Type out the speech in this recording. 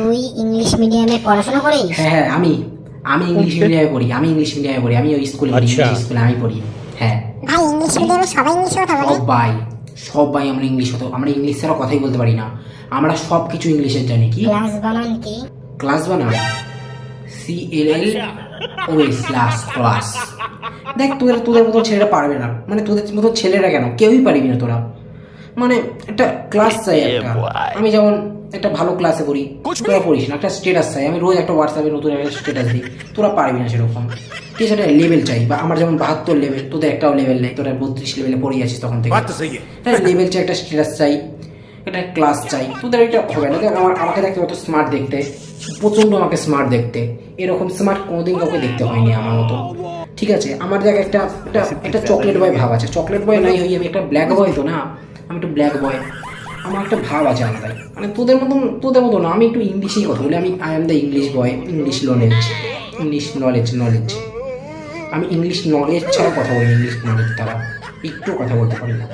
তুই ইংলিশ মিডিয়ামে পড়াশোনা করিস? হ্যাঁ হ্যাঁ আমি আমি ইংলিশ মিডিয়ামে পড়ি আমি ইংলিশ মিডিয়ামে পড়ি আমি ওই স্কুলে আচ্ছা। ইংলিশ স্কুলে আমি পড়ি হ্যাঁ। ভাই ইংলিশ মিডিয়ামে সবাই ইংলিশ কথা বলে। সবাই সবাই আমরা ইংলিশ হতো আমরা ইংলিশ ছাড়া কথাই বলতে পারি না। আমরা সব কিছু ইংলিশের জানি কি? ক্লাস বানান কি? ক্লাস বানাও। C L L O S class class দেখ তোদের তোদের মতো ছেলেরা পারবে না। মানে তোদের মতো ছেলেরা কেন? কেউই পারবি না তোরা। মানে একটা ক্লাস চাই একটা। আমি যেমন একটা ভালো ক্লাসে পড়ি। তোরা করিস না একটা স্টেটাস চাই। আমি রোজ একটা হোয়াটসঅ্যাপে নতুন একটা স্টেটাস দিই। তোরা পারবি না সেরকম। ঠিক আছে একটা লেভেল চাই বা আমার যেমন বাহাত্তর লেভেল তোদের একটাও লেভেল নেই তোরা বত্রিশ লেভেলে পড়িয়ে আছিস তখন থেকে। লেভেল চাই। একটা স্টেটাস চাই একটা ক্লাস চাই। তোদের এটা হবে না। আমার আমাকে দেখতে অত স্মার্ট দেখতে। প্রচণ্ড আমাকে স্মার্ট দেখতে। এরকম স্মার্ট কোনোদিন কাউকে দেখতে হয়নি আমার মতো। ঠিক আছে? আমার দেখ একটা একটা চকলেট বয় ভাব আছে। চকলেট বয় নাই হই আমি একটা ব্ল্যাক বয় তো না? আমি একটু ব্ল্যাক বয় আমার একটা ভাব আছে আলাদাই। মানে তোদের মতন, তোদের মতো না, আমি একটু ইংলিশেই কথা বলি। আমি I am the English boy English knowledge English knowledge knowledge আমি ইংলিশ নলেজ ছাড়া কথা বলি ইংলিশ নলেজ তারা একটু কথা বলতে পারি না।